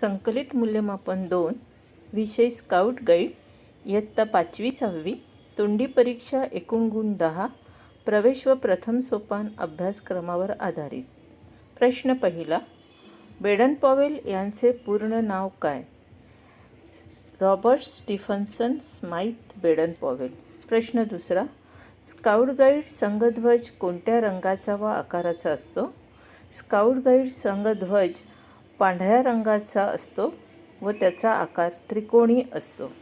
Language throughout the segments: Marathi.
संकलित मूल्यमापन दोन विषय स्काउट गाईड इयत्ता पाचवी सहावी तोंडी परीक्षा एकूण गुण दहा प्रवेश व प्रथम सोपान अभ्यासक्रमावर आधारित. प्रश्न पहिला बेडन पॉवेल यांचे पूर्ण नाव काय? Robert Stephenson Smyth Baden Powell प्रश्न दुसरा स्काउट गाईड संघध्वज कोणत्या रंगाचा व आकाराचा असतो? स्काउट गाईड संघध्वज पांढऱ्या रंगाचा असतो व त्याचा आकार त्रिकोणी असतो.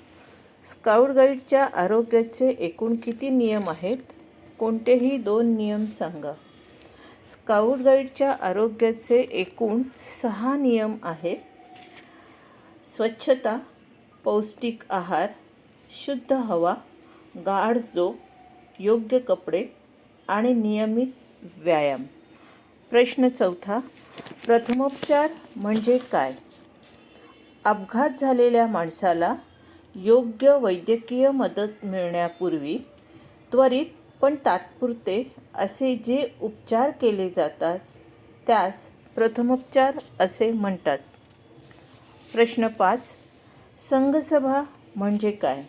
स्काउट गाईडच्या आरोग्याचे एकूण किती नियम आहेत? कोणतेही दोन नियम सांगा. स्काउट गाईडच्या आरोग्याचे एकूण सहा नियम आहेत. स्वच्छता पौष्टिक आहार शुद्ध हवा गाढ झोप योग्य कपडे आणि नियमित व्यायाम. प्रश्न चौथा प्रथमोपचार म्हणजे काय? अपघात झालेल्या माणसाला योग्य वैद्यकीय मदत मिळण्यापूर्वी त्वरित पण तात्पुरते असे जे उपचार केले जातात त्यास प्रथमोपचार असे म्हणतात. प्रश्न पाच संघसभा म्हणजे काय?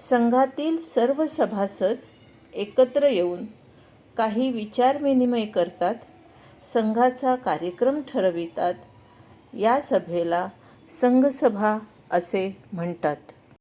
संघातील सर्व सभासद एकत्र येऊन काही विचारविनिमय करतात संघाचा कार्यक्रम ठरवितात. या सभेला संघसभा असे म्हणतात.